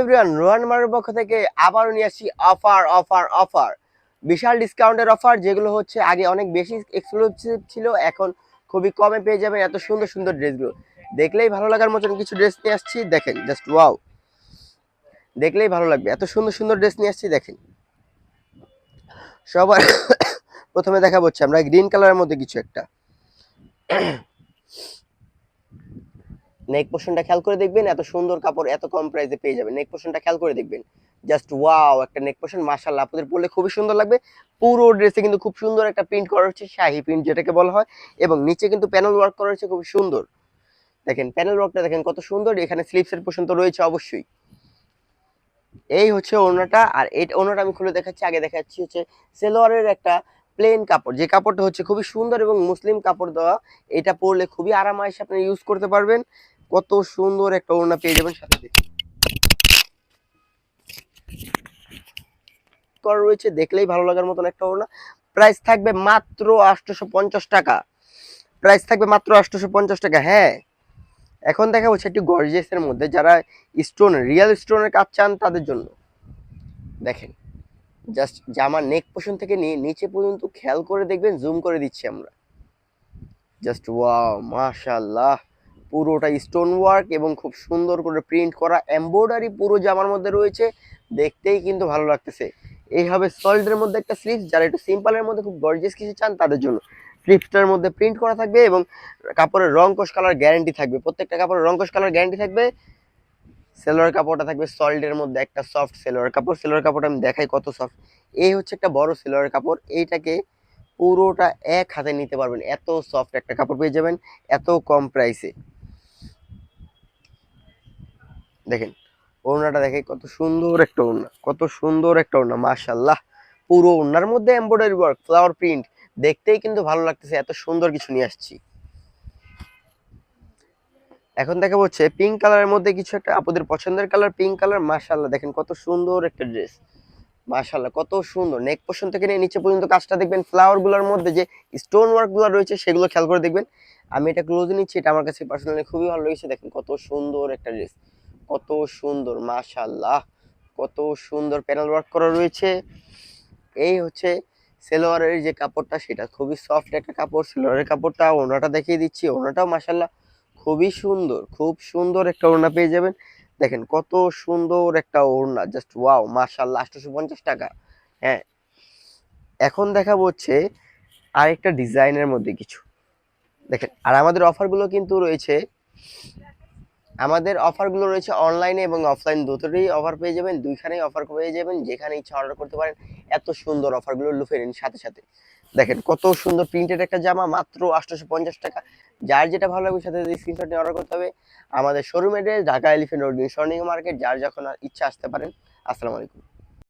Everyone Rohan পক্ষ থেকে আবারও নিয়ে আসছি অফার অফার অফার বিশাল ডিসকাউন্টের অফার যেগুলো হচ্ছে আগে অনেক বেশি ছিল, এখন খুবই পেয়ে যাবেন এত সুন্দর সুন্দর ড্রেসগুলো দেখলেই ভালো লাগার মতন কিছু ড্রেস নিয়ে আসছি, দেখেন জাস্ট ওয়াও দেখলেই ভালো লাগবে, এত সুন্দর সুন্দর ড্রেস নিয়ে আসছি, দেখেন। সবার প্রথমে দেখা হচ্ছে আমরা গ্রিন কালারের মধ্যে কিছু একটা। নেক পোর্শনটা খেয়াল করে দেখবেন, এত সুন্দর কাপড় এত কম প্রাইসে পেয়ে যাবেন। নেক পোর্শনটা খেয়াল করে দেখবেন। জাস্ট ওয়াও একটা নেক পোর্শন মাশাআল্লাহ, আপনাদের পরলে খুবই সুন্দর লাগবে। পুরো ড্রেসে কিন্তু খুব সুন্দর একটা প্রিন্ট করা হচ্ছে, শাহি প্রিন্ট যেটাকে বলা হয়, এবং নিচে কিন্তু প্যানেল ওয়ার্ক করা হচ্ছে খুব সুন্দর। দেখেন প্যানেল ওয়ার্কটা দেখেন কত সুন্দর, এখানে স্লিপসের পোর্শন তো রয়েছে অবশ্যই। এই হচ্ছে ওনাটা আর এই ওনাটা আমি খুলে দেখাচ্ছি, আগে দেখাচ্ছি হচ্ছে সেলোয়ারের একটা প্লেন কাপড়। যে কাপড়টা হচ্ছে খুবই সুন্দর এবং মুসলিম কাপড় দেওয়া, এটা পরলে খুবই আরামায়েশে আপনি ইউজ করতে পারবেন। কত সুন্দর একটা ওড়না পেয়ে যাবেন সাথে রয়েছে দেখলেই ভালো লাগার মতন একটা ওড়না। প্রাইস থাকবে মাত্র আটশোশো পঞ্চাশ টাকা। প্রাইস থাকবে মাত্র আটশোশো পঞ্চাশ টাকা হ্যাঁ। এখন দেখা হচ্ছে একটি গর্জিয়াসের মধ্যে, যারা স্টোন রিয়েল স্টোনের কাজ চান তাদের জন্য। দেখেন জাস্ট জামার নেক পোর্শন থেকে নিয়ে নিচে পর্যন্ত খেয়াল করে দেখবেন জুম করে দিচ্ছি আমরা। জাস্ট ওয়াও মাশাআল্লাহ। পুরোটা স্টোন ওয়ার্ক এবং খুব সুন্দর করে প্রিন্ট করা এমব্রয়ডারি পুরো জামার মধ্যে রয়েছে। দেখতেই কিন্তু ভালো লাগতেছে। এই হবে সল্টের মধ্যে একটা স্লিপস যারা একটু সিম্পলের মধ্যে খুব গর্জিয়াস কিছু চান, তাদের জন্য স্লিপসটার মধ্যে প্রিন্ট করা থাকবে এবং কাপড়ের রং কোষ কালার গ্যারান্টি থাকবে। প্রত্যেকটা কাপড়ের রং কোষ কালার গ্যারান্টি থাকবে। সেলোয়ার কাপড়টা থাকবে সল্টের মধ্যে একটা সফট সেলোয়ার কাপড়। সেলোয়ার কাপড়টা আমি দেখাই কত সফট এই হচ্ছে একটা বড় সেলোয়ার কাপড়। এইটাকে পুরোটা এক হাতে নিতে পারবেন। এত সফট একটা কাপড় পেয়ে যাবেন, এত কম প্রাইসে দেখেন, ওড়নাটা দেখে কত সুন্দর একটা ওড়না, কত সুন্দর একটা ওড়না মাশাল্লাহ পুরো ওড়নার মধ্যে এমব্রয়ডারি ওয়ার্ক ফ্লাওয়ার প্রিন্ট দেখতেই কিন্তু ভালো লাগতেছে, এত সুন্দর কিছু নিয়ে আসছি। এখন দেখা হচ্ছে পিঙ্ক কালারের মধ্যে কিছু একটা আপনাদের পছন্দের কালার পিঙ্ক কালার মাশাল্লাহ দেখেন কত সুন্দর একটা ড্রেস মাশাল্লাহ কত সুন্দর নেক পোর্শন থেকে নিয়ে নিচে পর্যন্ত কাজটা দেখবেন ফ্লাওয়ারগুলোর মধ্যে যে স্টোন ওয়ার্কগুলো রয়েছে, সেগুলো খেয়াল করে দেখবেন। আমি এটা ক্লোজ নিচ্ছি, এটা আমার কাছে পার্সোনালি খুবই ভালো লেগেছে, দেখেন কত সুন্দর একটা ড্রেস কত সুন্দর মাশাল্লাহ কত সুন্দর প্যানেল ওয়ার্ক করা রয়েছে। এই হচ্ছে সেলোয়ারের যে কাপড়টা, সেটা খুবই সফট একটা কাপড়, সেলোয়ারের কাপড়টা ওনাটা দেখিয়ে দিচ্ছি ওনাটাও মাশাল্লাহ খুবই সুন্দর, খুব সুন্দর একটা ওড়না পেয়ে যাবেন। দেখেন কত সুন্দর একটা ওড়না জাস্ট ওয়াও মাশাল্লাহ আটশোশো পঞ্চাশ টাকা। হ্যাঁ এখন দেখাবো হচ্ছে আরেকটা ডিজাইনের মধ্যে কিছু। দেখেন, আর আমাদের অফারগুলো কিন্তু রয়েছে আমাদের অফারগুলো রয়েছে অনলাইনে এবং অফলাইন। দুটোতেই অফার পেয়ে যাবেন, দুইখানেই অফার পেয়ে যাবেন যেখানে ইচ্ছা অর্ডার করতে পারেন, এত সুন্দর অফারগুলো লুফে নিন সাথে সাথে। দেখেন, কত সুন্দর প্রিন্টেড একটা জামা, মাত্র আটশোশো পঞ্চাশ টাকা। যার যেটা ভালো লাগবে সাথে স্ক্রিনশট নিয়ে অর্ডার করতে হবে। আমাদের showroom address Dhaka Elephant Road স্বর্ণিং market যার যখন ইচ্ছা আসতে পারেন। আসসালামু আলাইকুম।